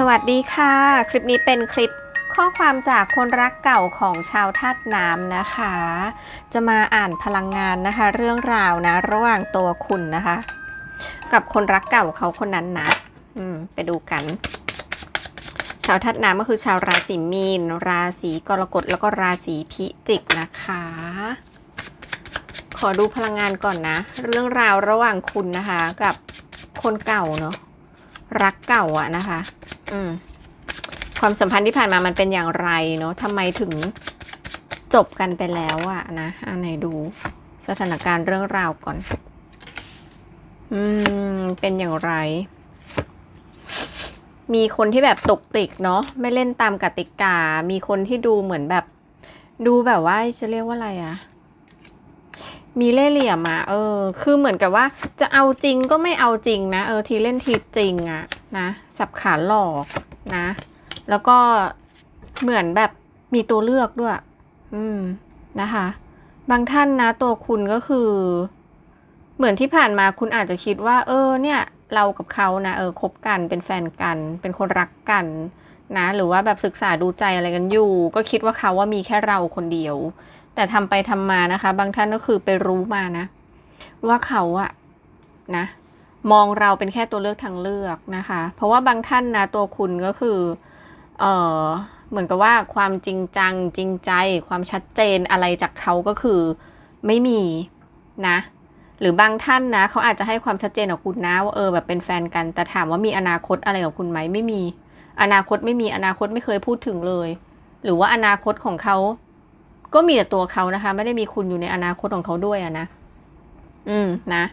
สวัสดีค่ะ คลิปนี้เป็นคลิปข้อความจากคนรักเก่าของชาวธาตุน้ำนะคะ จะมาอ่านพลังงานนะคะ เรื่องราวนะ ระหว่างตัวคุณนะคะ กับคนรักเก่าเขาคนนั้นนะอืมไปดูกัน ชาวธาตุน้ำก็คือชาวราศีมีน ราศีกรกฎแล้วก็ราศีพิจิกนะคะ ขอดูพลังงานก่อนนะ เรื่องราวระหว่างคุณนะคะ กับคนเก่าเนาะ รักเก่าอะนะคะ อืม ความสัมพันธ์ที่ผ่านมามันเป็นอย่างไรเนาะทำไมถึงจบกันไปแล้วอะนะอันไหนดูสถานการณ์เรื่องราวก่อน อืม เป็นอย่างไร มีคนที่แบบตกติกเนาะไม่เล่นตามกติกา มีคนที่ดูเหมือนแบบ ดูแบบว่าจะเรียกว่าอะไรอะ มีเล่เหลี่ยมอะเออ คือเหมือนกับว่าจะเอาจริงก็ไม่เอาจริงนะ เออ ทีเล่นทีจริงอะนะ สับขาหลอกนะ แล้วก็เหมือนแบบมีตัวเลือกด้วย อืม นะคะ บางท่านนะ ตัวคุณก็คือ เหมือนที่ผ่านมาคุณอาจจะคิดว่า เออ เนี่ย เรากับเขานะ เออ คบกัน เป็นแฟนกัน เป็นคนรักกันนะ หรือว่าแบบศึกษาดูใจอะไรกันอยู่ ก็คิดว่าเขาว่ามีแค่เราคนเดียว แต่ทำไปทำมานะคะ บางท่านก็คือไปรู้มานะ ว่าเขาอะนะ มองเราเป็นแค่ตัวเลือกทางเลือกนะคะ เพราะว่าบางท่านนะตัวคุณก็คือเออเหมือนกับว่าความจริงจังจริงใจ ความชัดเจนอะไรจากเขาก็คือไม่มีนะ หรือบางท่านนะเขาอาจจะให้ความชัดเจนกับคุณนะว่าเออแบบเป็นแฟนกัน แต่ถามว่ามีอนาคตอะไรกับคุณไหมไม่มี อนาคตไม่มีอนาคตไม่เคยพูดถึงเลย หรือว่าอนาคตของเขา ก็มีแต่ตัวเขานะคะ ไม่ได้มีคุณอยู่ในอนาคตของเขาด้วยอะนะ อืมนะ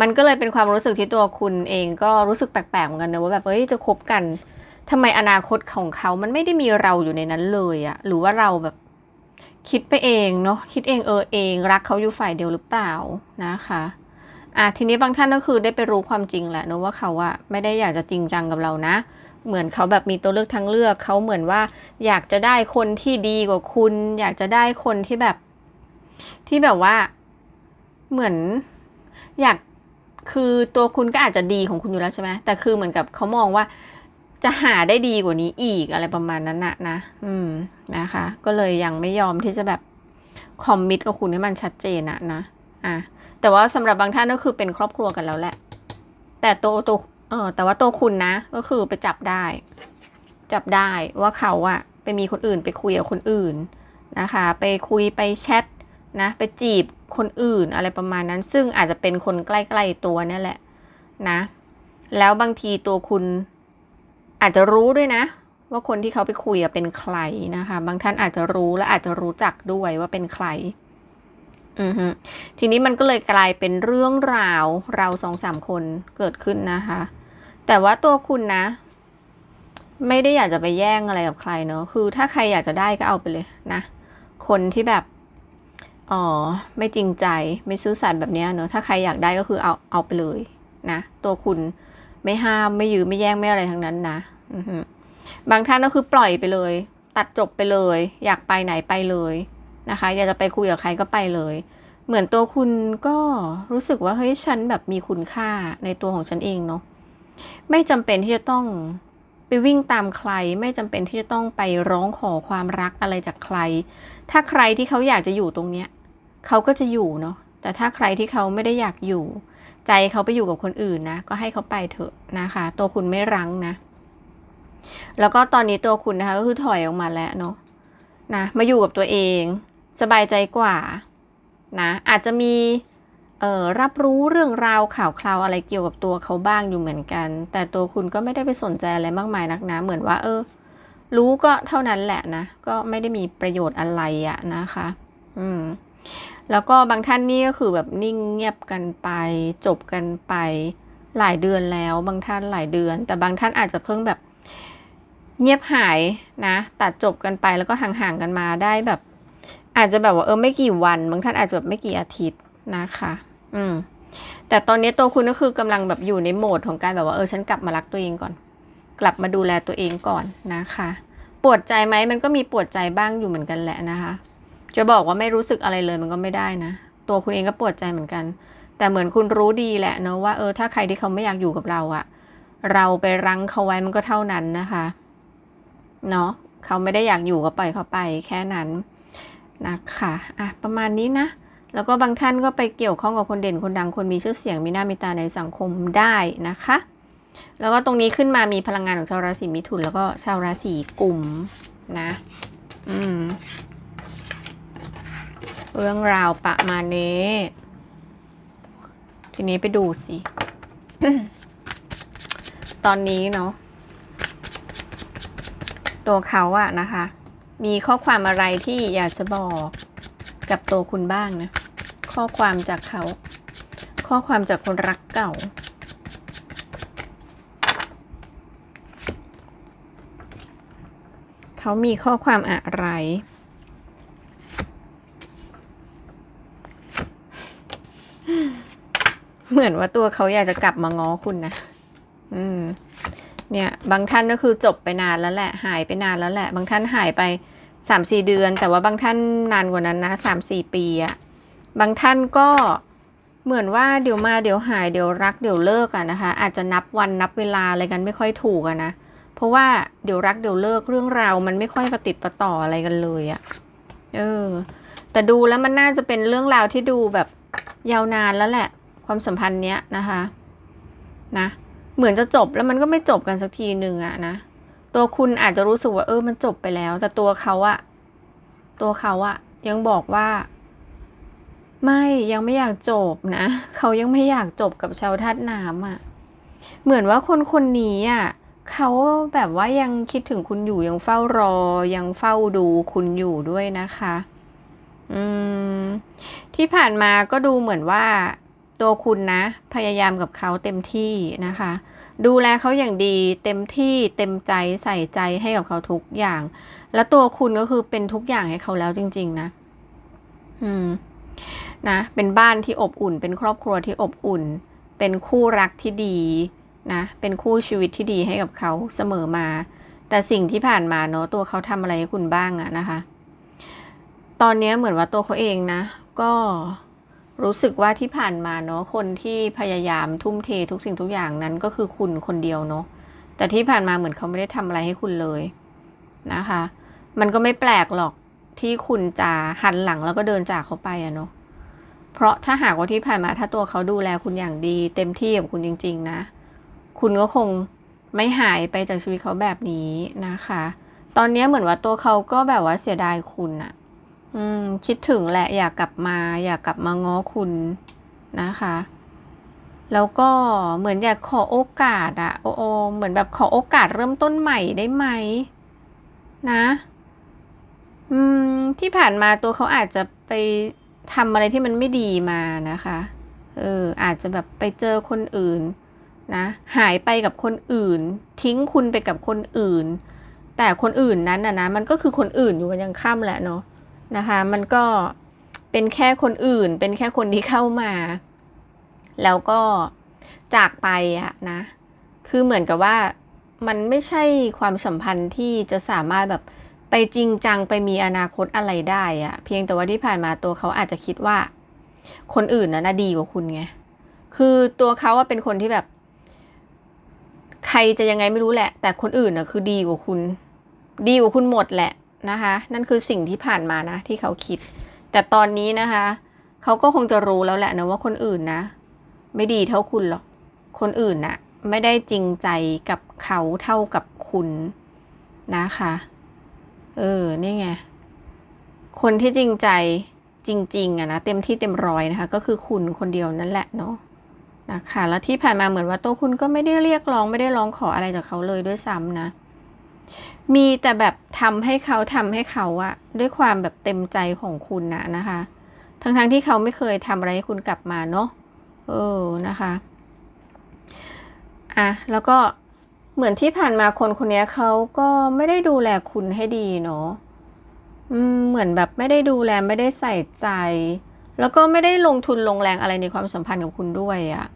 มันก็เลยเป็นความรู้สึกที่ตัวคุณเองก็รู้สึกแปลกๆเหมือนกันนะว่าแบบเฮ้ยจะคบกันทำไมอนาคตของเขา มันไม่ได้มีเราอยู่ในนั้นเลยอะหรือว่าเราแบบคิดไปเองเนาะคิดเองเออเองรักเขาอยู่ฝ่ายเดียวหรือเปล่านะคะอะทีนี้บางท่านก็คือได้ไปรู้ความจริงแหละเนอะว่าเขาอะไม่ได้อยากจะจริงจังกับเรานะ เหมือนเขาแบบมีตัวเลือกทั้งเลือกเขาเหมือนว่า อยากจะได้คนที่ดีกว่าคุณ อยากจะได้คนที่แบบ ที่แบบว่า เหมือนอยากคือตัวคุณก็อาจจะดีของคุณอยู่แล้วใช่ไหมแต่คือเหมือนกับเขามองว่าจะหาได้ดีกว่านี้อีกอะไรประมาณนั้นนะนะ อืมนะคะ ก็เลยยังไม่ยอมที่จะแบบคอมมิตกับคุณให้มันชัดเจนนะนะ อะแต่ว่าสำหรับบางท่านก็คือเป็นครอบครัวกันแล้วแหละ แต่ตัวตัว เออแต่ว่าตัวคุณนะ ก็คือไปจับได้ จับได้ว่าเขาอะไปมีคนอื่นไปคุยกับคนอื่นนะคะ ไปคุยไปแชทนะไปจีบคนอื่นอะไรประมาณนั้น ซึ่งอาจจะเป็นคนใกล้ๆตัวนี่แหละนะ แล้วบางทีตัวคุณอาจจะรู้ด้วยนะ ว่าคนที่เขาไปคุยเป็นใครนะคะ บางท่านอาจจะรู้และอาจจะรู้จักด้วยว่าเป็นใครอือฮึทีนี้มันก็เลยกลายเป็นเรื่องราวเราสองสามคนเกิดขึ้นนะคะ แต่ว่าตัวคุณนะ ไม่ได้อยากจะไปแย่งอะไรกับใครเนอะคือ ถ้าใครอยากจะได้ก็เอาไปเลยนะ คนที่แบบอ๋อไม่จริงใจไม่ซื่อสัตย์แบบนี้เนอะถ้าใครอยากได้ก็คือเอาเอาไปเลยนะ ตัวคุณไม่ห้ามไม่ยื้อไม่แย่งไม่อะไรทั้งนั้นนะบางท่านก็คือปล่อยไปเลย ตัดจบไปเลย อยากไปไหนไปเลยนะคะ อยากจะไปคุยกับใครก็ไปเลย เหมือนตัวคุณก็รู้สึกว่าเฮ้ยฉันแบบมีคุณค่าในตัวของฉันเองเนาะ ไม่จำเป็นที่จะต้องไปวิ่งตามใคร ไม่จำเป็นที่จะต้องไปร้องขอความรักอะไรจากใคร ถ้าใครที่เขาอยากจะอยู่ตรงเนี้ยเขาก็จะอยู่เนาะแต่ถ้าใครที่เขาไม่ได้อยากอยู่ ใจเขาไปอยู่กับคนอื่นนะ ก็ให้เขาไปเถอะนะคะ ตัวคุณไม่รั้งนะ แล้วก็ตอนนี้ตัวคุณนะคะก็คือถอยออกมาแล้วเนาะนะมาอยู่กับตัวเอง สบายใจกว่านะอาจจะมี รับรู้เรื่องราวข่าวคราวอะไรเกี่ยวกับตัวเขาบ้างอยู่เหมือนกัน แต่ตัวคุณก็ไม่ได้ไปสนใจอะไรมากมายนักนะ เหมือนว่า เออ รู้ก็เท่านั้นแหละนะ ก็ไม่ได้มีประโยชน์อะไรอะนะคะ อืม แล้วก็บางท่านนี่ก็คือแบบนิ่งเงียบกันไป จบกันไปหลายเดือนแล้ว บางท่านหลายเดือน แต่บางท่านอาจจะเพิ่งแบบ เงียบหายนะ ตัดจบกันไปแล้วก็ห่างๆกันมาได้แบบ อาจจะแบบว่าเออไม่กี่วัน บางท่านอาจจะแบบไม่กี่อาทิตย์นะคะ อืม แต่ตอนนี้ตัวคุณก็คือกำลังแบบอยู่ในโหมดของการแบบว่าเออฉันกลับมารักตัวเองก่อน กลับมาดูแลตัวเองก่อนนะคะ ปวดใจไหมมันก็มีปวดใจบ้างอยู่เหมือนกันแหละนะคะ จะบอกว่าไม่รู้สึกอะไรเลยมันก็ไม่ได้นะ ตัวคุณเองก็ปวดใจเหมือนกัน แต่เหมือนคุณรู้ดีแหละเนอะว่าเออถ้าใครที่เขาไม่อยากอยู่กับเราอะเราไปรั้งเขาไว้มันก็เท่านั้นนะคะเนาะเขาไม่ได้อยากอยู่ก็ปล่อยเขาไปแค่นั้นนะคะอะประมาณนี้นะ แล้วก็บางท่านก็ไปเกี่ยวข้องกับคนเด่นคนดังคนมีชื่อเสียงมีหน้ามีตาในสังคมได้นะคะ แล้วก็ตรงนี้ขึ้นมามีพลังงานของชาวราศีมิถุน แล้วก็ชาวราศีกุมนะ อืม เรื่องราวประมาณนี้ ทีนี้ไปดูสิ ตอนนี้เนาะตัวเขาอะนะคะ มีข้อความอะไรที่อยากจะบอกกับตัวคุณบ้างนะ ข้อความจากเขา ข้อความจากคนรักเก่า เขามีข้อความอะไร เหมือนว่าตัวเขาอยากจะกลับมาง้อคุณนะ อืม เนี่ย บางท่านก็คือจบไปนานแล้วแหละ หายไปนานแล้วแหละ บางท่านหายไปสามสี่เดือน แต่ว่าบางท่านนานกว่านั้นนะสามสี่ปีอะ บางท่านก็เหมือนว่าเดี๋ยวมาเดี๋ยวหายเดี๋ยวรักเดี๋ยวเลิกอะนะคะ อาจจะนับวันนับเวลาอะไรกันไม่ค่อยถูกอะนะเพราะว่าเดี๋ยวรักเดี๋ยวเลิกเรื่องราวมันไม่ค่อยประติดประต่ออะไรกันเลยอะเออ แต่ดูแล้วมันน่าจะเป็นเรื่องราวที่ดูแบบยาวนานแล้วแหละ ความสัมพันธ์เนี้ยนะคะนะเหมือนจะจบแล้วมันก็ไม่จบกันสักทีหนึ่งอะนะตัวคุณอาจจะรู้สึกว่าเออมันจบไปแล้ว แต่ตัวเขาอะตัวเขาอะยังบอกว่า ไม่ยังไม่อยากจบนะ เขายังไม่อยากจบกับชาวธาตุน้ำอะเหมือนว่าคนคนนี้อะเขาแบบว่ายังคิดถึงคุณอยู่ยังเฝ้ารอ ยังเฝ้าดูคุณอยู่ด้วยนะคะ อืม ที่ผ่านมาก็ดูเหมือนว่า ตัวคุณนะ พยายามกับเขาเต็มที่นะคะ ดูแลเขาอย่างดี เต็มที่เต็มใจใส่ใจให้กับเขาทุกอย่าง แล้วตัวคุณก็คือเป็นทุกอย่างให้เขาแล้วจริง ๆ นะ อืม นะเป็นบ้านที่อบอุ่น เป็นครอบครัวที่อบอุ่น เป็นคู่รักที่ดีนะเป็นคู่ชีวิตที่ดีให้กับเขาเสมอมา แต่สิ่งที่ผ่านมาเนาะตัวเขาทำอะไรให้คุณบ้างอะนะคะ ตอนนี้เหมือนว่าตัวเขาเองนะ ก็รู้สึกว่าที่ผ่านมาเนาะคนที่พยายามทุ่มเททุกสิ่งทุกอย่างนั้นก็คือคุณคนเดียวเนาะแต่ที่ผ่านมาเหมือนเขาไม่ได้ทำอะไรให้คุณเลยนะคะ มันก็ไม่แปลกหรอก ที่คุณจะหันหลังแล้วก็เดินจากเขาไปอะเนาะเพราะถ้าหากว่าที่ผ่านมาถ้าตัวเขาดูแลคุณอย่างดี เต็มที่กับคุณจริง ๆ นะ คุณก็คงไม่หายไปจากชีวิตเขาแบบนี้นะคะ ตอนนี้เหมือนว่าตัวเขาก็แบบว่าเสียดายคุณอะอืม คิดถึงแหละอยากกลับมา อยากกลับมาง้อคุณนะคะ แล้วก็เหมือนอยากขอโอกาสอะโอโอเหมือนแบบขอโอกาสเริ่มต้นใหม่ได้ไหม นะ อืม ที่ผ่านมาตัวเขาอาจจะไปทำอะไรที่มันไม่ดีมานะคะ เออ อาจจะแบบไปเจอคนอื่นนะ หายไปกับคนอื่น ทิ้งคุณไปกับคนอื่น แต่คนอื่นนั้นนะนะ มันก็คือคนอื่นอยู่วันยังค่ำแหละเนาะนะคะ มันก็เป็นแค่คนอื่น เป็นแค่คนที่เข้ามา แล้วก็จากไปอะนะ คือเหมือนกับว่ามันไม่ใช่ความสัมพันธ์ที่จะสามารถแบบ ไปจริงจังไปมีอนาคตอะไรได้อะเพียงแต่ว่าที่ผ่านมาตัวเขาอาจจะคิดว่า คนอื่นนะน่าดีกว่าคุณไงคือตัวเขาว่าเป็นคนที่แบบ ใครจะยังไงไม่รู้แหละ แต่คนอื่นนะคือดีกว่าคุณ ดีกว่าคุณหมดแหละนะคะ นั่นคือสิ่งที่ผ่านมานะ ที่เขาคิด แต่ตอนนี้นะคะ เขาก็คงจะรู้แล้วแหละนะว่าคนอื่นนะ ไม่ดีเท่าคุณหรอกคนอื่นน่ะ ไม่ได้จริงใจกับเขาเท่ากับคุณนะคะ เออ นี่ไง คนที่จริงใจจริง ๆอะนะเต็มที่เต็มร้อยนะคะ ก็คือคุณคนเดียวนั่นแหละเนาะนะคะแล้วที่ผ่านมาเหมือนว่าตัวคุณก็ไม่ได้เรียกร้องไม่ได้ร้องขออะไรจากเขาเลยด้วยซ้ำนะ มีแต่แบบทำให้เขาทำให้เขาอะด้วยความแบบเต็มใจของคุณนะนะคะ ทั้งๆทที่เขาไม่เคยทำอะไรให้คุณกลับมาเนาะเออนะคะอะแล้วก็ เหมือนที่ผ่านมาคนคนนี้เขาก็ไม่ได้ดูแลคุณให้ดีเนาะอืมเหมือนแบบไม่ได้ดูแลไม่ได้ใส่ใจ แล้วก็ไม่ได้ลงทุนลงแรงอะไรในความสัมพันธ์กับคุณด้วยอะ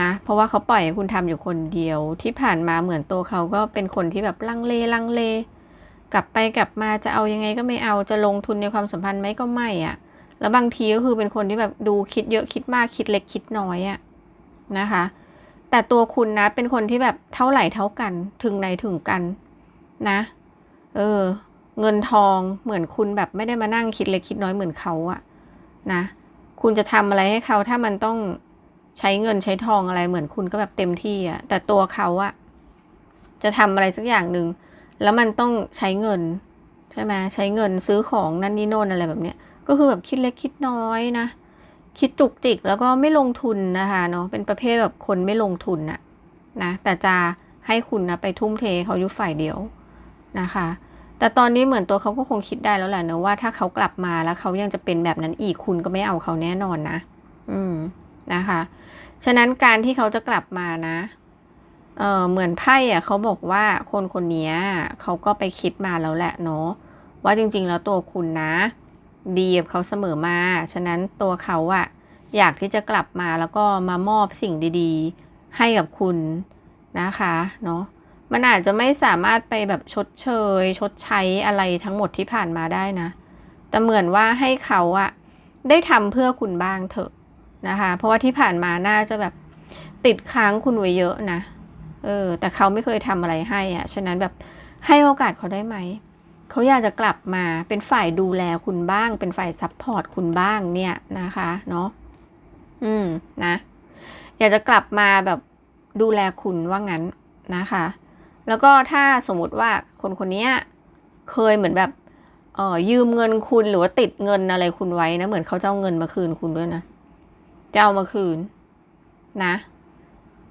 นะเพราะว่าเขาปล่อยให้คุณทำอยู่คนเดียวที่ผ่านมาเหมือนตัวเขาก็เป็นคนที่แบบลังเลลังเล กลับไปกลับมาจะเอายังไงก็ไม่เอาจะลงทุนในความสัมพันธ์ไหมก็ไม่อะ่ะ แล้วบางทีก็คือเป็นคนที่แบบดูคิดเยอะคิดมากคิดเล็กคิดน้อยอะ่ะนะคะ แต่ตัวคุณนะ เป็นคนที่แบบเท่าไหร่เท่ากัน ถึงไหนถึงกันนะ เออ เงินทองเหมือนคุณแบบไม่ได้มานั่งคิดเล็กคิดน้อยเหมือนเขาอะนะ คุณจะทำอะไรให้เขาถ้ามันต้องใช้เงินใช้ทองอะไรเหมือนคุณก็แบบเต็มที่อะแต่ตัวเขาอะจะทำอะไรสักอย่างหนึ่งแล้วมันต้องใช้เงินใช่ไหมใช้เงินซื้อของนั่นนี่โน่นอะไรแบบเนี้ยก็คือแบบคิดเล็กคิดน้อยนะ คิดจุกจิกแล้วก็ไม่ลงทุนนะคะเนาะเป็นประเภทแบบคนไม่ลงทุนนะนะแต่จะให้คุณนะไปทุ่มเทเขาอยู่ฝ่ายเดียวนะคะ แต่ตอนนี้เหมือนตัวเขาก็คงคิดได้แล้วแหละเนะว่าถ้าเขากลับมาแล้วเขายังจะเป็นแบบนั้นอีกคุณก็ไม่เอาเขาแน่นอนนะ อืมนะคะ ฉะนั้นการที่เขาจะกลับมานะเออเหมือนไพ่อะเขาบอกว่าคนคนนี้เขาก็ไปคิดมาแล้วแหละเนาะว่าจริงๆแล้วตัวคุณนะ ดีกับเขาเสมอมา ฉะนั้นตัวเขาอะอยากที่จะกลับมาแล้วก็มามอบสิ่งดีๆ ให้กับคุณนะคะเนาะมันอาจจะไม่สามารถไปแบบชดเชย ชดใช้อะไรทั้งหมดที่ผ่านมาได้นะ แต่เหมือนว่าให้เขาอะได้ทำเพื่อคุณบ้างเถอะนะคะ เพราะว่าที่ผ่านมาน่าจะแบบติดค้างคุณไว้เยอะนะ เออ แต่เขาไม่เคยทำอะไรให้อะฉะนั้นแบบให้โอกาสเขาได้ไหม เขาอยากจะกลับมาเป็นฝ่ายดูแลคุณบ้าง เป็นฝ่ายซัพพอร์ตคุณบ้างเนี่ยนะคะเนาะอืมนะ อยากจะกลับมาแบบดูแลคุณว่างั้นนะคะ แล้วก็ถ้าสมมติว่าคนคนนี้เคยเหมือนแบบเออยืมเงินคุณหรือว่าติดเงินอะไรคุณไว้นะ เหมือนเขาจะเอาเงินมาคืนคุณด้วยนะจะเอามาคืนนะ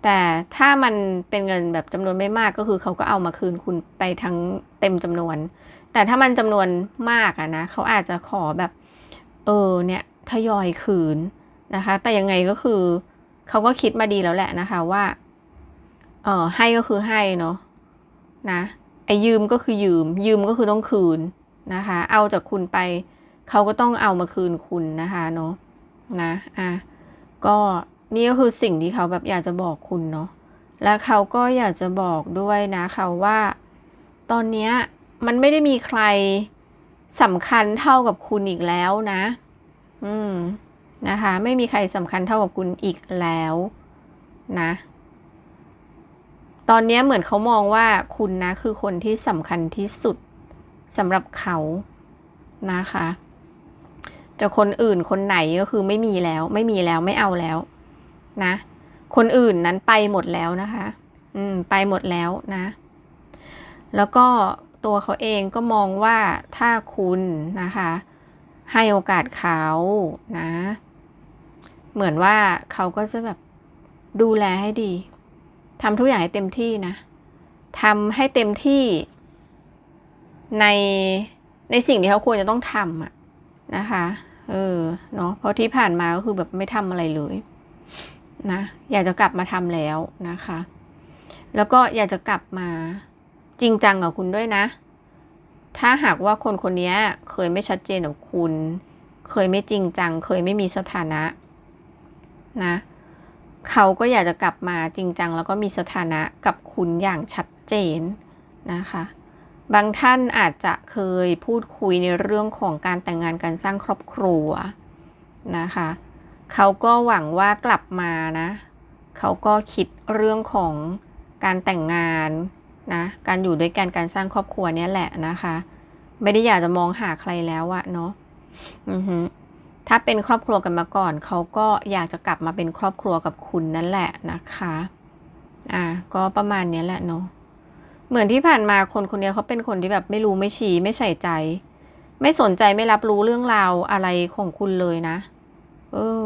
แต่ถ้ามันเป็นเงินแบบจำนวนไม่มากก็คือเขาก็เอามาคืนคุณไปทั้งเต็มจำนวน แต่ถ้ามันจำนวนมากอะนะเขาอาจจะขอแบบ เออเนี่ยทยอยคืนนะคะ แต่ยังไงก็คือเขาก็คิดมาดีแล้วแหละนะคะว่า เออให้ก็คือให้เนาะนะไอ้ยืมก็คือยืม ยืมก็คือต้องคืนนะคะ เอาจากคุณไปเขาก็ต้องเอามาคืนคุณนะคะเนาะนะอะก็นี่ก็คือสิ่งที่เขาแบบอยากจะบอกคุณเนาะและเขาก็อยากจะบอกด้วยนะคะว่า ตอนเนี้ย มันไม่ได้มีใครสำคัญเท่ากับคุณอีกแล้วนะ อืม นะคะ ไม่มีใครสำคัญเท่ากับคุณอีกแล้วนะ ตอนนี้เหมือนเขามองว่าคุณนะคือคนที่สำคัญที่สุดสำหรับเขานะคะ แต่คนอื่นคนไหนก็คือไม่มีแล้ว ไม่มีแล้วไม่เอาแล้วนะ คนอื่นนั้นไปหมดแล้วนะคะ อืม ไปหมดแล้วนะ แล้วก็ ตัวเขาเองก็มองว่าถ้าคุณนะคะ ให้โอกาสเขานะ เหมือนว่าเขาก็จะแบบดูแลให้ดีทำทุกอย่างให้เต็มที่นะทำให้เต็มที่ในในสิ่งที่เขาควรจะต้องทำอะนะคะ เออเนาะเพราะที่ผ่านมาก็คือแบบไม่ทำอะไรเลยนะ อยากจะกลับมาทำแล้วนะคะ แล้วก็อยากจะกลับมา จริงจังกับคุณด้วยนะ ถ้าหากว่าคนคนนี้เคยไม่ชัดเจนกับคุณ เคยไม่จริงจัง เคยไม่มีสถานะ นะ เขาก็อยากจะกลับมาจริงจัง แล้วก็มีสถานะกับคุณอย่างชัดเจนนะคะ บางท่านอาจจะเคยพูดคุยในเรื่องของการแต่งงานการสร้างครอบครัวนะคะ เขาก็หวังว่ากลับมานะ เขาก็คิดเรื่องของการแต่งงาน นะการอยู่ด้วยกันการสร้างครอบครัวเนี้ยแหละนะคะ ไม่ได้อยากจะมองหาใครแล้วอะเนาะอือฮึถ้าเป็นครอบครัวกันมาก่อน เขาก็อยากจะกลับมาเป็นครอบครัวกับคุณนั่นแหละนะคะ อ่า ก็ประมาณนี้แหละเนาะเหมือนที่ผ่านมาคนคนนี้เขาเป็นคนที่แบบไม่รู้ไม่ชี้ไม่ใส่ใจ ไม่สนใจไม่รับรู้เรื่องราวอะไรของคุณเลยนะ เออ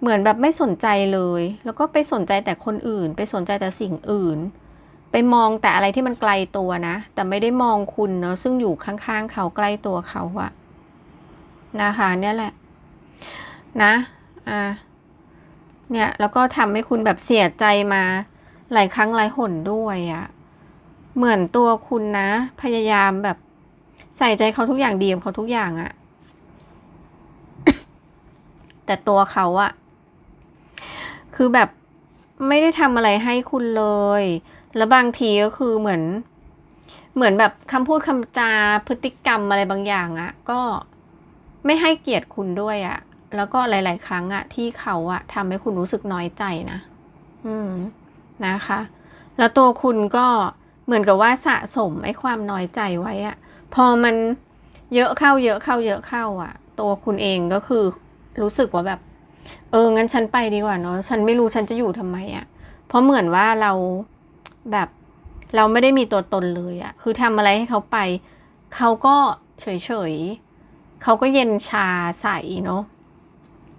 เหมือนแบบไม่สนใจเลย แล้วก็ไปสนใจแต่คนอื่น ไปสนใจแต่สิ่งอื่น ไปมองแต่อะไรที่มันไกลตัวนะ แต่ไม่ได้มองคุณเนาะซึ่งอยู่ข้างๆเขาใกล้ตัวเขาอะนะคะเนี่ยแหละ นะอ่าเนี่ยแล้วก็ทำให้คุณแบบเสียใจมาหลายครั้งหลายหนด้วยอะเหมือนตัวคุณนะ พยายามแบบใส่ใจเขาทุกอย่างดีกับเขาทุกอย่างอะแต่ตัวเขาอะคือแบบไม่ได้ทำอะไรให้คุณเลย แล้วบางทีก็คือเหมือน เหมือนแบบคำพูดคำจาพฤติกรรมอะไรบางอย่างอะก็ไม่ให้เกียรติคุณด้วยอะแล้วก็หลาย ๆ ครั้งอะที่เขาอะทำให้คุณรู้สึกน้อยใจนะ อืมนะคะ แล้วตัวคุณก็เหมือนกับว่าสะสมไอ้ความน้อยใจไว้อะพอมันเยอะเข้าเยอะเข้าเยอะเข้าอะตัวคุณเองก็คือรู้สึกว่าแบบ เอองั้นฉันไปดีกว่าเนาะฉันไม่รู้ฉันจะอยู่ทำไมอะเพราะเหมือนว่าเรา แบบเราไม่ได้มีตัวตนเลยอะคือทำอะไรให้เขาไป เขาก็เฉยๆเขาก็เย็นชาใสเนาะ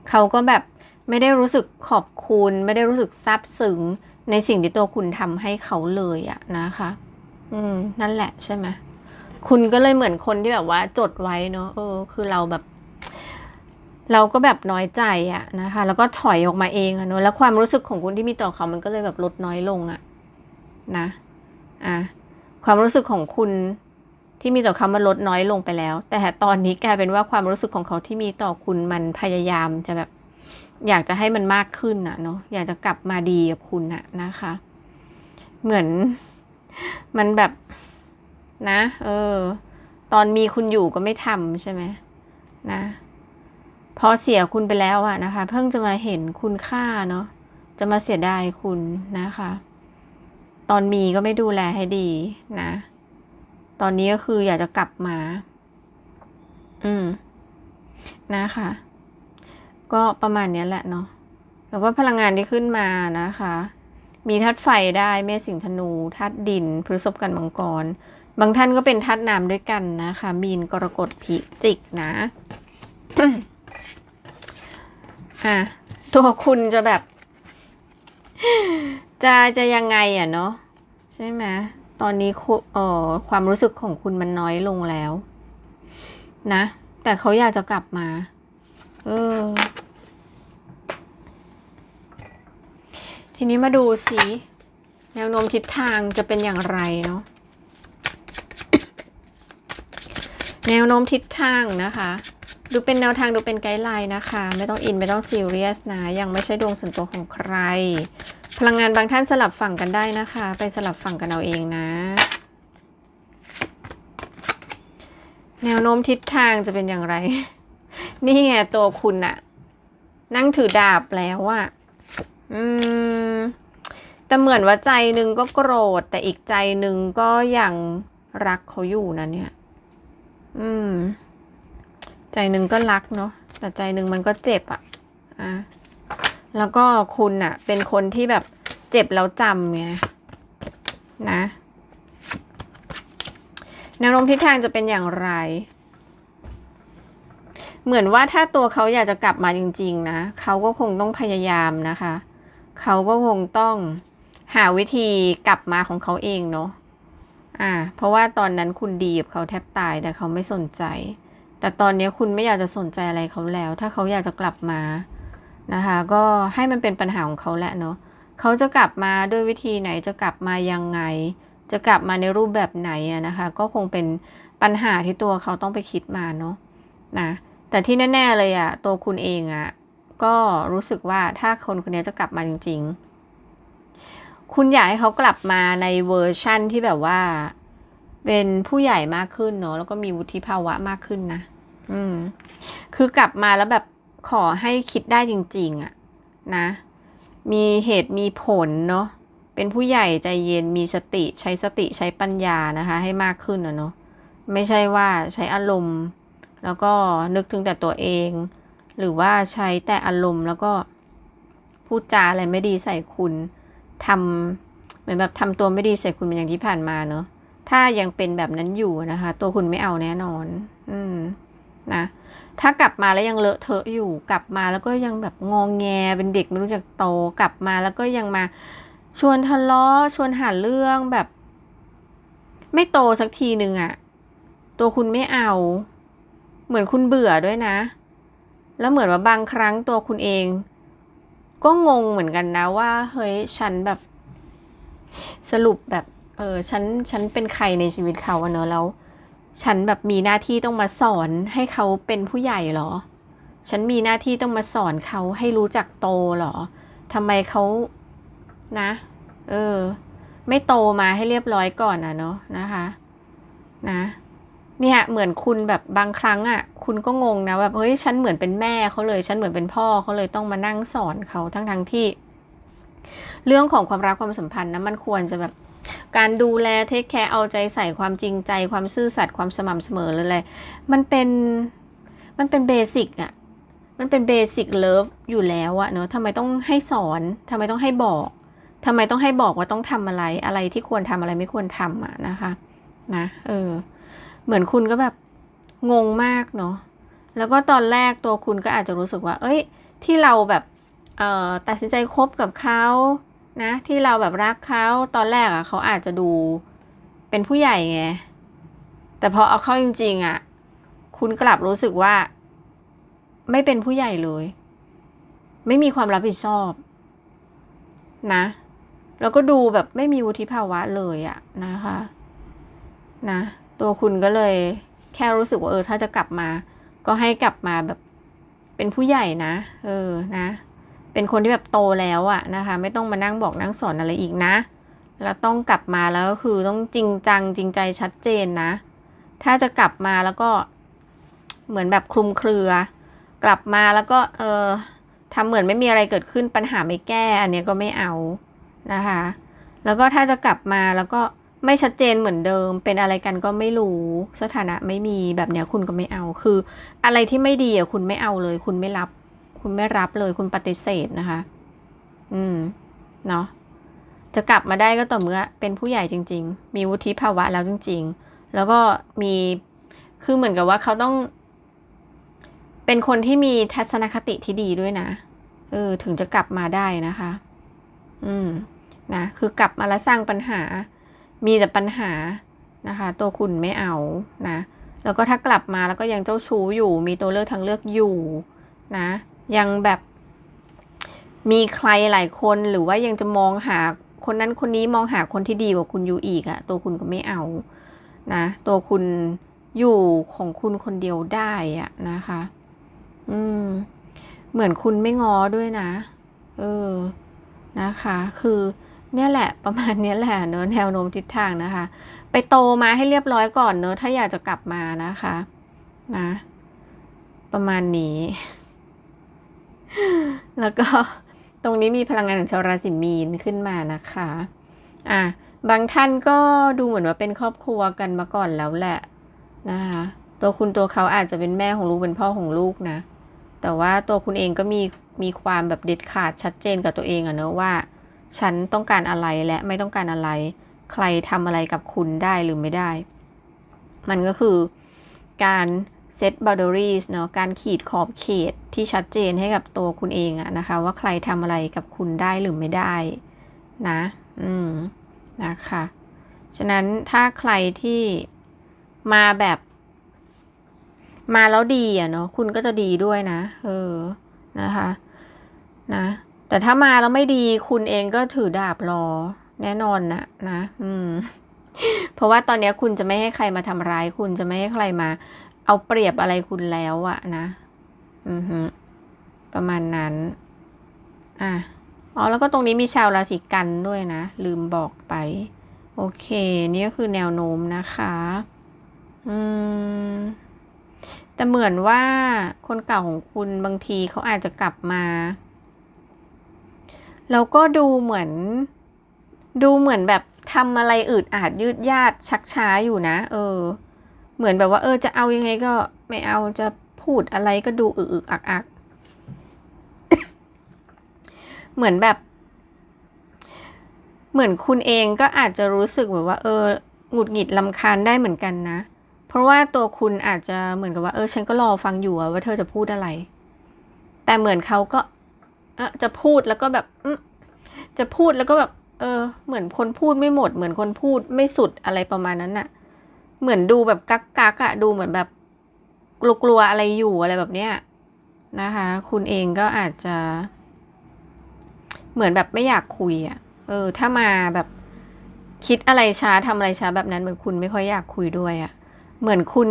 เขาก็แบบไม่ได้รู้สึกขอบคุณ ไม่ได้รู้สึกซาบซึ้งในสิ่งที่ตัวคุณทำให้เขาเลยอะนะคะ อืม นั่นแหละใช่ไหมคุณก็เลยเหมือนคนที่แบบว่าจดไว้เนาะเออ คือเราแบบ เราก็แบบน้อยใจอะนะคะ แล้วก็ถอยออกมาเองอะเนาะแล้วความรู้สึกของคุณที่มีต่อเขามันก็เลยแบบลดน้อยลงอะ นะอะความรู้สึกของคุณที่มีต่อเขามันลดน้อยลงไปแล้ว แต่ตอนนี้กลายเป็นว่าความรู้สึกของเขาที่มีต่อคุณมันพยายามจะแบบ อยากจะให้มันมากขึ้นอะเนาะอยากจะกลับมาดีกับคุณอะนะคะ เหมือนมันแบบนะ เออ ตอนมีคุณอยู่ก็ไม่ทำใช่ไหมนะพอเสียคุณไปแล้วอะนะคะ เพิ่งจะมาเห็นคุณค่าเนาะจะมาเสียดายคุณนะคะ ตอนมีก็ไม่ดูแลให้ดีนะ ตอนนี้ก็คืออยากจะกลับมา อืม นะคะ ก็ประมาณนี้แหละเนาะ แล้วก็พลังงานที่ขึ้นมานะคะ มีธาตุไฟได้เมษสิงธนูธาตุดินพฤษภกันมังกร บางท่านก็เป็นธาตุน้ำด้วยกันนะคะ มีนกรกฎพิจิกนะ อะ ตัวคุณจะแบบ จะจะยังไงอะเนาะใช่ไหมตอนนี้คุเอ่อความรู้สึกของคุณมันน้อยลงแล้ว นะ แต่เขาอยากจะกลับมา เออ ทีนี้มาดูสิแนวโน้มทิศทางจะเป็นอย่างไรเนาะแนวโน้มทิศทางนะคะ ดูเป็นแนวทางดูเป็นไกด์ไลน์นะคะ ไม่ต้องอินไม่ต้องซีเรียสนะ ยังไม่ใช่ดวงส่วนตัวของใคร พลังงานบางท่านสลับฝั่งกันได้นะคะ ไปสลับฝั่งกันเอาเองนะ แนวโน้มทิศทางจะเป็นอย่างไร นี่ไงตัวคุณอะนั่งถือดาบแล้วอะอืมแต่เหมือนว่าใจหนึ่งก็โกรธ แต่อีกใจหนึ่งก็ยังรักเขาอยู่นะเนี่ย อืม ใจหนึ่งก็รักเนาะแต่ใจหนึ่งมันก็เจ็บอะอะ แล้วก็คุณอะเป็นคนที่แบบเจ็บแล้วจำไงนะแนวโน้มทิศทางจะเป็นอย่างไร เหมือนว่าถ้าตัวเขาอยากจะกลับมาจริง ๆ นะเขาก็คงต้องพยายามนะคะ เขาก็คงต้องหาวิธีกลับมาของเขาเองเนาะอ่า เพราะว่าตอนนั้นคุณดีกับเขาแทบตายแต่เขาไม่สนใจ แต่ตอนนี้คุณไม่อยากจะสนใจอะไรเขาแล้ว ถ้าเขาอยากจะกลับมา นะคะก็ให้มันเป็นปัญหาของเขาแหละเนาะเขาจะกลับมาด้วยวิธีไหนจะกลับมายังไง จะกลับมาในรูปแบบไหนอะนะคะก็คงเป็นปัญหาที่ตัวเขาต้องไปคิดมาเนาะนะแต่ที่แน่ๆเลยอะตัวคุณเองอะก็รู้สึกว่าถ้าคนคนนี้จะกลับมาจริง ๆ คุณอยากให้เขากลับมาในเวอร์ชั่นที่แบบว่า เป็นผู้ใหญ่มากขึ้นเนาะแล้วก็มีวุฒิภาวะมากขึ้นนะ อืม คือกลับมาแล้วแบบ ขอให้คิดได้จริง ๆอะนะ มีเหตุมีผลเนาะเป็นผู้ใหญ่ใจเย็นมีสติใช้สติใช้ปัญญานะคะ ให้มากขึ้นนะเนาะไม่ใช่ว่าใช้อารมณ์ แล้วก็นึกถึงแต่ตัวเอง หรือว่าใช้แต่อารมณ์แล้วก็พูดจาอะไรไม่ดีใส่คุณทำเหมือนแบบทำตัวไม่ดีใส่คุณเป็นอย่างที่ผ่านมาเนาะถ้ายังเป็นแบบนั้นอยู่นะคะ ตัวคุณไม่เอาแน่นอน อืมนะ ถ้ากลับมาแล้วยังเลอะเทอะอยู่ กลับมาแล้วก็ยังแบบงองแงเป็นเด็กไม่รู้จักโต กลับมาแล้วก็ยังมาชวนทะเลาะชวนหาเรื่องแบบ ไม่โตสักทีหนึ่งอะตัวคุณไม่เอา เหมือนคุณเบื่อด้วยนะ แล้วเหมือนว่าบางครั้งตัวคุณเอง ก็งงเหมือนกันนะว่า เฮ้ยฉันแบบ สรุปแบบ เออฉันฉันเป็นใครในชีวิตเขาอะเนอะแล้ว ฉันแบบมีหน้าที่ต้องมาสอนให้เขาเป็นผู้ใหญ่เหรอ ฉันมีหน้าที่ต้องมาสอนเขาให้รู้จักโตเหรอทำไมเขานะ เออ ไม่โตมาให้เรียบร้อยก่อนนะเนาะนะคะ นะ เนี่ยเหมือนคุณแบบบางครั้งอะ่ะคุณก็งงนะแบบเฮ้ยฉันเหมือนเป็นแม่เขาเลย ฉันเหมือนเป็นพ่อเขาเลยต้องมานั่งสอนเขาทั้งทั้งที่ เรื่องของความรักความสัมพันธ์นะมันควรจะแบบ การดูแลเทคแคร์เอาใจใส่ความจริงใจ ความซื่อสัตย์ความสม่ำเสมอเลยแหละมันเป็นมันเป็นเบสิกอะมันเป็นเบสิกเลิฟอยู่แล้วอะเนอะทำไมต้องให้สอนทำไมต้องให้บอกทำไมต้องให้บอกว่าต้องทำอะไรอะไรที่ควรทำอะไรไม่ควรทำอะนะคะ นะเออ เหมือนคุณก็แบบงงมากเนาะแล้วก็ตอนแรกตัวคุณก็อาจจะรู้สึกว่า เอ้ย ที่เราแบบเอ่อตัดสินใจคบกับเขา นะที่เราแบบรักเขาตอนแรกอะ่ะเขาอาจจะดูเป็นผู้ใหญ่ไงแต่พอเอาเข้าจริง ๆอะ่ะ คุณกลับรู้สึกว่า ไม่เป็นผู้ใหญ่เลย ไม่มีความรับผิดชอบ นะ แล้วก็ดูแบบไม่มีวุฒิภาวะเลยอะนะคะ นะ ตัวคุณก็เลย แค่รู้สึกว่าเออ ถ้าจะกลับมา ก็ให้กลับมาแบบเป็นผู้ใหญ่นะ เออนะ เป็นคนที่แบบโตแล้วอะนะคะ ไม่ต้องมานั่งบอกนั่งสอนอะไรอีกนะ แล้วต้องกลับมาแล้วก็คือต้องจริงจังจริงใจชัดเจนนะ ถ้าจะกลับมาแล้วก็เหมือนแบบคลุมเครือ กลับมาแล้วก็เออทำเหมือนไม่มีอะไรเกิดขึ้นปัญหาไม่แก้ อันเนี้ยก็ไม่เอานะคะ แล้วก็ถ้าจะกลับมาแล้วก็ไม่ชัดเจนเหมือนเดิม เป็นอะไรกันก็ไม่รู้สถานะไม่มีแบบเนี้ยคุณก็ไม่เอาคือ อะไรที่ไม่ดีอะคุณไม่เอาเลย คุณไม่รับ คุณไม่รับเลยคุณปฏิเสธนะคะ อืม เนาะจะกลับมาได้ก็ต่อเมื่อเป็นผู้ใหญ่จริง ๆ มีวุฒิภาวะแล้วจริง ๆ แล้วก็มีคือเหมือนกับว่าเขาต้อง เป็นคนที่มีทัศนคติที่ดีด้วยนะเออ ถึงจะกลับมาได้นะคะ อืม นะ คือกลับมาแล้วสร้างปัญหา มีแต่ปัญหานะคะ ตัวคุณไม่เอานะ แล้วก็ถ้ากลับมาแล้วก็ยังเจ้าชู้อยู่ มีตัวเลือกทางเลือกอยู่ นะ ยังแบบมีใครหลายคนหรือว่ายังจะมองหาคนนั้นคนนี้มองหาคนที่ดีกว่าคุณอยู่อีกอะตัวคุณก็ไม่เอานะ ตัวคุณอยู่ของคุณคนเดียวได้อะนะคะ อืม เหมือนคุณไม่ง้อด้วยนะ เออ นะคะ คือเนี่ยแหละ ประมาณเนี้ยแหละเนอะแนวโน้มทิศทางนะคะ ไปโตมาให้เรียบร้อยก่อนเนอะถ้าอยากจะกลับมานะคะ นะ ประมาณนี้ แล้วก็ตรงนี้มีพลังงานของชาวราศีมีนขึ้นมานะคะ อะ บางท่านก็ดูเหมือนว่าเป็นครอบครัวกันมาก่อนแล้วแหละนะคะ ตัวคุณตัวเขาอาจจะเป็นแม่ของลูกเป็นพ่อของลูกนะ แต่ว่าตัวคุณเองก็มีมีความแบบเด็ดขาดชัดเจนกับตัวเองอะเนอะว่า ฉันต้องการอะไรและไม่ต้องการอะไร ใครทำอะไรกับคุณได้หรือไม่ได้ มันก็คือการ เซต boundaries เนาะการขีดขอบเขตที่ชัดเจนให้กับตัวคุณเองอะนะคะ ว่าใครทำอะไรกับคุณได้หรือไม่ได้นะ อืม นะคะ ฉะนั้นถ้าใครที่มาแบบ มาแล้วดีอะเนาะคุณก็จะดีด้วยนะ เออ นะคะ นะ แต่ถ้ามาแล้วไม่ดีคุณเองก็ถือดาบรอ แน่นอนนะนะ อืม เพราะว่าตอนนี้คุณจะไม่ให้ใครมาทำร้าย คุณจะไม่ให้ใครมา เอาเปรียบอะไรคุณแล้วอะนะ อือฮึประมาณนั้น อะ อ๋อ แล้วก็ตรงนี้มีชาวราศีกันด้วยนะ ลืมบอกไป โอเค นี่ก็คือแนวโน้มนะคะ อืม แต่เหมือนว่าคนเก่าของคุณบางทีเขาอาจจะกลับมา แล้วก็ดูเหมือน ดูเหมือนแบบทำอะไรอืดอาดยืดยาดชักช้าอยู่นะ เออ เหมือนแบบว่า เออจะเอายังไงก็ไม่เอาจะพูดอะไรก็ดูอึกอักอักเหมือนแบบ เหมือนคุณเองก็อาจจะรู้สึกแบบว่า เออหงุดหงิดลำคาญได้เหมือนกันนะ เพราะว่าตัวคุณอาจจะเหมือนกับว่า เออ ฉันก็รอฟังอยู่ว่าเธอจะพูดอะไร แต่เหมือนเขาก็เออจะพูดแล้วก็แบบจะพูดแล้วก็แบบ เออ เหมือนคนพูดไม่หมด เหมือนคนพูดไม่สุดอะไรประมาณนั้นน่ะ เหมือนดูแบบกักกักอะดูเหมือนแบบกลัวๆอะไรอยู่อะไรแบบเนี้ยนะคะ คุณเองก็อาจจะ เหมือนแบบไม่อยากคุยอะเออ ถ้ามาแบบคิดอะไรช้าทำอะไรช้าแบบนั้นเหมือนคุณไม่ค่อยอยากคุยด้วยอะเหมือนคุณ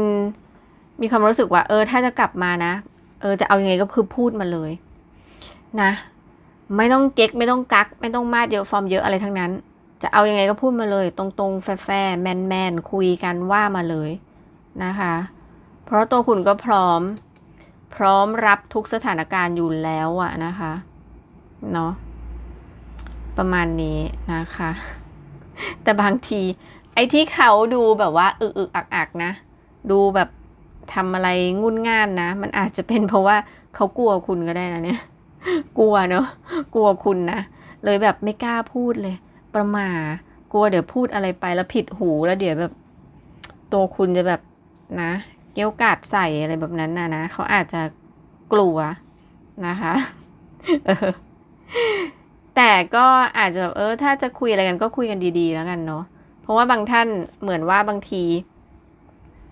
มีความรู้สึกว่า เออ ถ้าจะกลับมานะ เออ จะเอายังไงก็คือพูดมาเลย นะ ไม่ต้องเก๊กไม่ต้องกัก ไม่ต้องมาดเยอะฟอร์มเยอะอะไรทั้งนั้น จะเอายังไงก็พูดมาเลย ตรงๆ แฟร์แมนแมนๆคุยกันว่ามาเลยนะคะ เพราะตัวคุณก็พร้อม พร้อมรับทุกสถานการณ์อยู่แล้วอะนะคะเนาะประมาณนี้นะคะ แต่บางที ไอ้ที่เขาดูแบบว่า อึกอึกอักอักๆนะ ดูแบบทำอะไรงุนง่านนะ มันอาจจะเป็นเพราะว่าเขากลัวคุณก็ได้นะเนี่ย กลัวเนอะกลัวคุณนะ เลยแบบไม่กล้าพูดเลย ประมากลัวเดี๋ยวพูดอะไรไปแล้วผิดหูแล้วเดี๋ยวแบบตัวคุณจะแบบนะเกี้ยวกาดใส่อะไรแบบนั้นนะนะเขาอาจจะกลัวนะคะแต่ก็อาจจะแบบเออ ถ้าจะคุยอะไรกันก็คุยกันดี ๆ แล้วกันเนาะเพราะว่าบางท่านเหมือนว่าบางที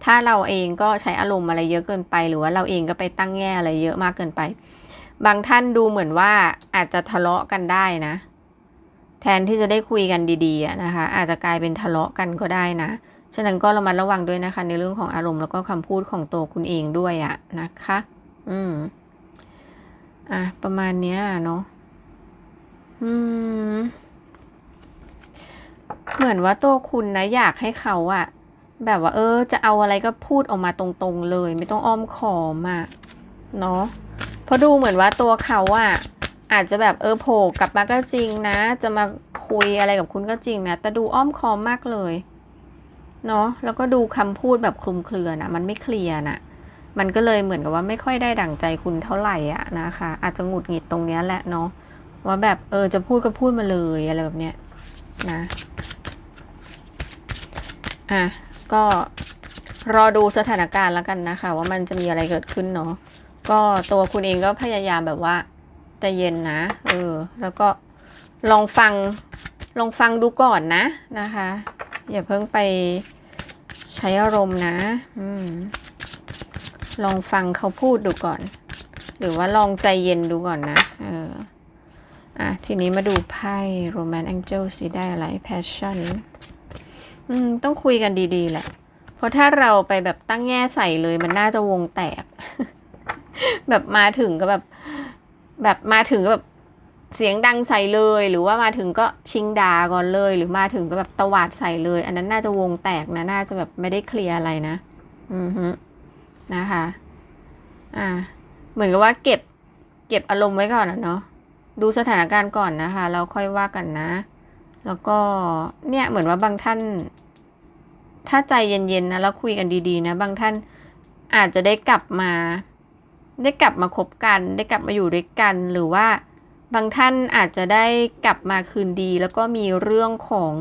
ถ้าเราเองก็ใช้อารมณ์อะไรเยอะเกินไป หรือว่าเราเองก็ไปตั้งแง่อะไรเยอะมากเกินไป บางท่านดูเหมือนว่าอาจจะทะเลาะกันได้นะ แทนที่จะได้คุยกันดีๆอะนะคะ อาจจะกลายเป็นทะเลาะกันก็ได้นะ ฉะนั้นก็ระมัดระวังด้วยนะคะ ในเรื่องของอารมณ์แล้วก็คำพูดของตัวคุณเองด้วยอะนะคะ อืม อะ ประมาณเนี้ยเนาะ อืม เหมือนว่าตัวคุณนะอยากให้เขาอะแบบว่า เออ จะเอาอะไรก็พูดออกมาตรงๆเลย ไม่ต้องอ้อมขอมอะเนาะเพราะดูเหมือนว่าตัวเขาอะ อาจจะแบบเออโผล่กลับมาก็จริงนะ จะมาคุยอะไรกับคุณก็จริงนะ แต่ดูอ้อมคอมมากเลยเนาะแล้วก็ดูคำพูดแบบคลุมเครือนะมันไม่เคลียร์นะมันก็เลยเหมือนกับว่าไม่ค่อยได้ดั่งใจคุณเท่าไหร่อะนะคะ อาจจะหงุดหงิดตรงเนี้ยแหละเนาะว่าแบบเออจะพูดก็พูดมาเลยอะไรแบบเนี้ยนะอะก็รอดูสถานการณ์แล้วกันนะคะ ว่ามันจะมีอะไรเกิดขึ้นเนาะก็ตัวคุณเองก็พยายามแบบว่า ใจเย็นนะ เออ แล้วก็ลองฟัง ลองฟังดูก่อนนะนะคะ อย่าเพิ่งไปใช้อารมณ์นะ อืม ลองฟังเขาพูดดูก่อน หรือว่าลองใจเย็นดูก่อนนะ เออ อะ ทีนี้มาดูไพ่ Roman Angel สิได้อะไร Passion อืม ต้องคุยกันดีๆ แหละ เพราะถ้าเราไปแบบตั้งแง่ใส่เลยมันน่าจะวงแตก แบบมาถึงก็แบบ แบบมาถึงก็แบบเสียงดังใส่เลย หรือว่ามาถึงก็ชิงดาก่อนเลย หรือมาถึงก็แบบตวาดใส่เลย อันนั้นน่าจะวงแตกนะน่าจะแบบไม่ได้เคลียร์อะไรนะ อือฮึนะคะ อ่า เหมือนกับว่าเก็บ เก็บอารมณ์ไว้ก่อนนะเนาะดูสถานการณ์ก่อนนะคะแล้วค่อยว่ากันนะ แล้วก็เนี่ยเหมือนว่าบางท่าน ถ้าใจเย็นๆนะแล้วคุยกันดีๆ นะ บางท่านอาจจะได้กลับมา ได้กลับมาคบกัน ได้กลับมาอยู่ด้วยกัน หรือว่าบางท่านอาจจะได้กลับมาคืนดี แล้วก็มีเรื่องของ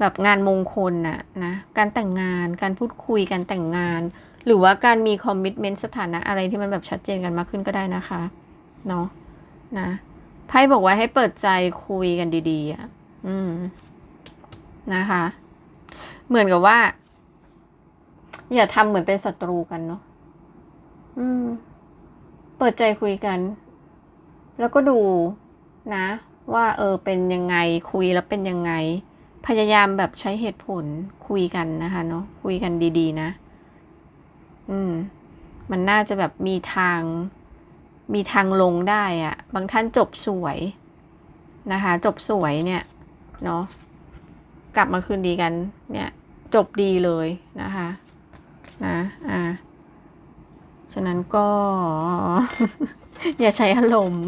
แบบงานมงคลน่ะนะการแต่งงานการพูดคุยการแต่งงาน หรือว่าการมีคอมมิชเมนต์สถานะอะไรที่มันแบบชัดเจนกันมากขึ้นก็ได้นะคะเนาะนะไพ่บอกว่าให้เปิดใจคุยกันดีๆอะอืมนะคะ เหมือนกับว่า อย่าทำเหมือนเป็นศัตรูกันเนาะอืม เปิดใจคุยกัน แล้วก็ดูนะ ว่าเออเป็นยังไงคุยแล้วเป็นยังไง พยายามแบบใช้เหตุผลคุยกันนะคะเนาะคุยกันดี ๆ นะ อืม มันน่าจะแบบมีทาง มีทางลงได้อะบางท่านจบสวยนะคะ จบสวยเนี่ย เนาะกลับมาคืนดีกัน เนี่ย จบดีเลยนะคะ นะ อ่า ฉะนั้นก็ อย่าใช้อารมณ์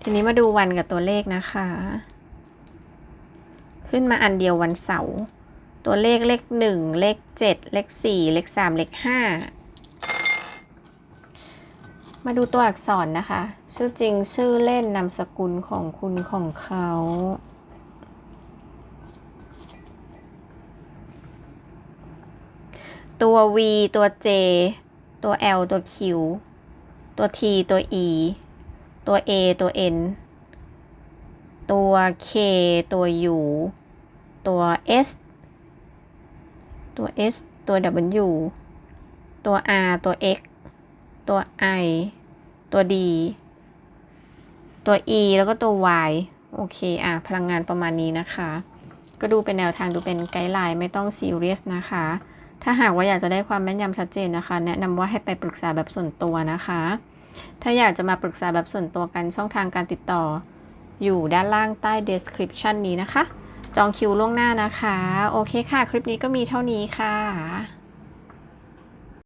ทีนี้มาดูวันกับตัวเลขนะคะ ขึ้นมาอันเดียววันเสาร์ตัวเลขเลขหนึ่งเลขเจ็ดเลขสี่เลขสามเลขห้ามาดูตัวอักษรนะคะ ชื่อจริงชื่อเล่นนามสกุลของคุณของเขา ตัว V ตัว J ตัว L ตัว Q ตัว T ตัว E ตัว A ตัว N ตัว K ตัว U ตัว S ตัว S ตัว W ตัว R ตัว X ตัว I ตัว D ตัว E แล้วก็ตัว Y โอเค อะ พลังงานประมาณนี้นะคะ ก็ดูเป็นแนวทางดูเป็นไกด์ไลน์ไม่ต้องซีเรียสนะคะ ถ้าหากว่าอยากจะได้ความแม่นยำชัดเจนนะคะ แนะนำว่าให้ไปปรึกษาแบบส่วนตัวนะคะ ถ้าอยากจะมาปรึกษาแบบส่วนตัวกันช่องทางการติดต่อ อยู่ด้านล่างใต้ description นี้นะคะ จองคิวล่วงหน้านะคะ โอเคค่ะ คลิปนี้ก็มีเท่านี้ค่ะ